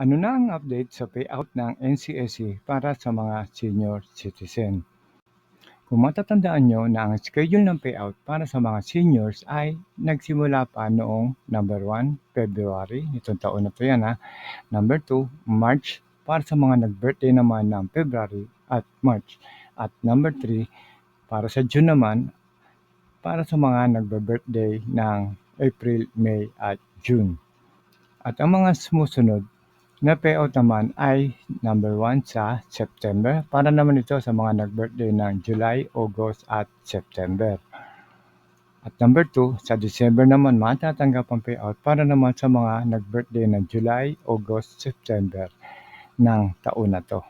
Ano na ang update sa payout ng NCSE para sa mga senior citizen? Kung matatandaan nyo na ang schedule ng payout para sa mga seniors ay nagsimula pa noong number 1, February, itong taon na to yan ha. Number 2, March, para sa mga nag-birthday naman ng February at March. At number 3, para sa June naman, para sa mga nagbe-birthday ng April, May at June. At ang mga sumusunod na payout naman ay number 1 sa September para naman ito sa mga nag-birthday ng July, August at September. At number 2, sa December naman matatanggap ang payout para naman sa mga nag-birthday ng July, August, September ng taon na to.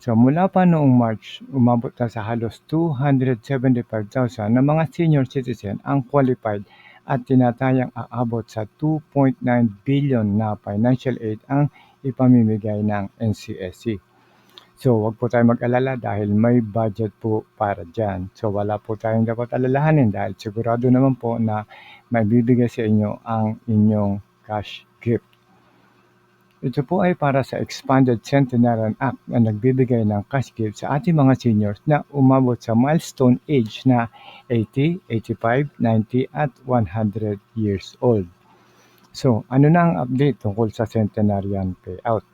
So mula pa noong March, umabot na sa halos 275,000 na mga senior citizen ang qualified at tinatayang aabot sa 2.9 billion na financial aid ang ipamimigay ng NCSC. So, wag po tayong mag-alala dahil may budget po para dyan. So, wala po tayong dapat alalahanin dahil sigurado naman po na may bibigay sa inyo ang inyong cash gift. Ito po ay para sa Expanded Centenarian Act na nagbibigay ng cash gift sa ating mga seniors na umabot sa milestone age na 80, 85, 90 at 100 years old. So, ano na ang update tungkol sa Centenarian payout?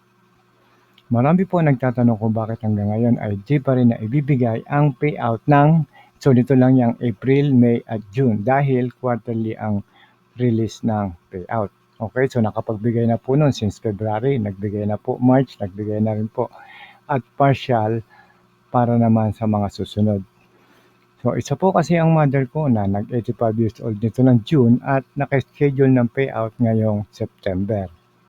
Marami po nagtatanong kung bakit hanggang ngayon ay di pa rin na ibibigay ang payout ng so dito lang yung April, May at June dahil quarterly ang release ng payout. Okay, so nakapagbigay na po noon since February, nagbigay na po March, nagbigay na rin po. At partial para naman sa mga susunod. So isa po kasi ang mother ko na nag 85 years old nito ng June at naka-schedule ng payout ngayong September.